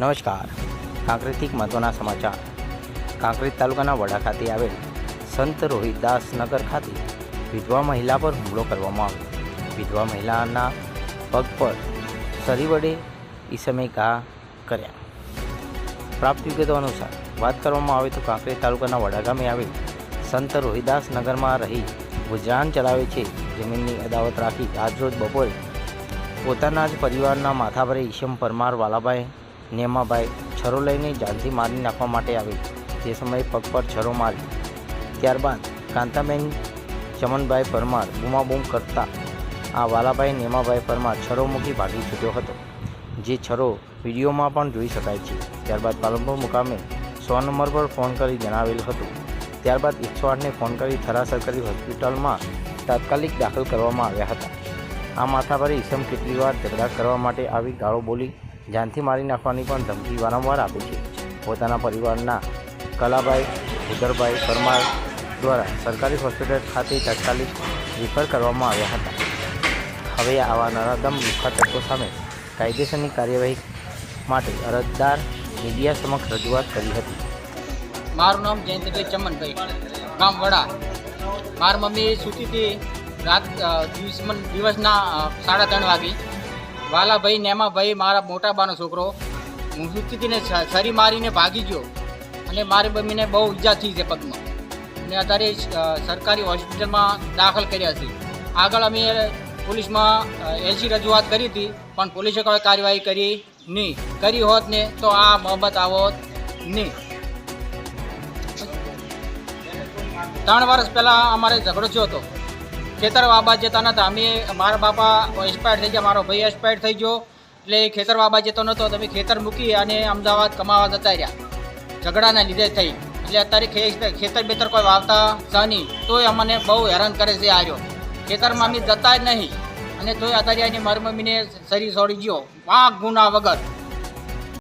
નમસ્કાર. કાંકરેથી મહત્વના સમાચાર. કાંકરેજ તાલુકાના વડા ખાતે આવેલ સંત રોહિતદાસ નગર ખાતે વિધવા મહિલા પર હુમલો કરવામાં આવ્યો. વિધવા મહિલાના પગ પર સરી વડે ઈસમે ઘા કર્યા. પ્રાપ્ત વિગતો અનુસાર વાત કરવામાં આવે તો કાંકરેજ તાલુકાના વડા ગામે આવેલ સંત રોહિદાસ નગરમાં રહી ગુજરાન ચલાવે છે. જમીનની અદાવત રાખી આજરોજ બપોરે પોતાના જ પરિવારના માથા પર ઈશમ પરમાર વાલાભાઈ નેમાભાઈ છરો લઈને જાનથી મારી નાખવા માટે આવી. તે સમયે પગ પર છરો મારી. ત્યારબાદ કાંતાબેન ચમનભાઈ પરમાર બૂમાબૂમ કરતા આ વાલાભાઈ નેમાભાઈ પરમાર છરો મૂકી ભાગી છૂટ્યો હતો. જે છરો વિડીયોમાં પણ જોઈ શકાય છે. ત્યારબાદ પાલનપુર મુકામે સો નંબર પર ફોન કરી જણાવેલું હતું. ત્યારબાદ એકસો આઠને ફોન કરી થરા સરકારી હોસ્પિટલમાં તાત્કાલિક દાખલ કરવામાં આવ્યા હતા. આ માથાભારી ઈસમ કેટલી વાર ઝઘડા કરવા માટે આવી ગાળો બોલી જાનથી મારી નાખવાની પણ ધમકી વારંવાર આપે છે. પોતાના પરિવારના કલાભાઈ, ઉદરભાઈ પરમાર દ્વારા સરકારી હોસ્પિટલ ખાતે તાત્કાલિક રિફર કરવામાં આવ્યા હતા. હવે આવા નરાધમ લુખ્ખા તત્વો સામે કાયદેસરની કાર્યવાહી માટે અરજદાર મીડિયા સમક્ષ રજૂઆત કરી હતી. મારું નામ જયંતિભાઈ ચમનભાઈ. ગામ વડા. મારી મમ્મી સૂતી હતી રાત દિવસના સાડા ત્રણ વાગે વાલાભાઈ નેમાભાઈ મારા મોટા બાનો છોકરો, હું સૂતી છરી મારીને ભાગી ગયો અને મારી મમ્મીને બહુ ઈજા થઈ છે પગમાં. અને અત્યારે સરકારી હોસ્પિટલમાં દાખલ કર્યા છે. આગળ અમે પોલીસમાં એલસી રજૂઆત કરી હતી, પણ પોલીસે કોઈ કાર્યવાહી કરી નહીં. કરી હોત ને તો આ મોહબ્બત આવોત નહીં. ત્રણ વર્ષ પહેલાં અમારે ઝઘડો થયો હતો. ખેતર વાબા જતા નતા. અમે, મારા બાપા એક્સપાયર થઈ ગયા, મારો ભાઈ એક્સપાયર થઈ ગયો. એટલે ખેતર વાબા જતો નહોતો તમે ખેતર મૂકી અને અમદાવાદ કમાવા જતા રહ્યા. ઝઘડાના લીધે થઈ. એટલે અત્યારે ખેતર બેતર કોઈ વાવતા નહીં. તોય અમને બહુ હેરાન કરે છે આર્યો ખેતરમાં અમે જતા જ નહીં. અને તોય અત્યારે એની મારી મમ્મીને શરીર છોડી ગયો. વાંક ગુના વગર.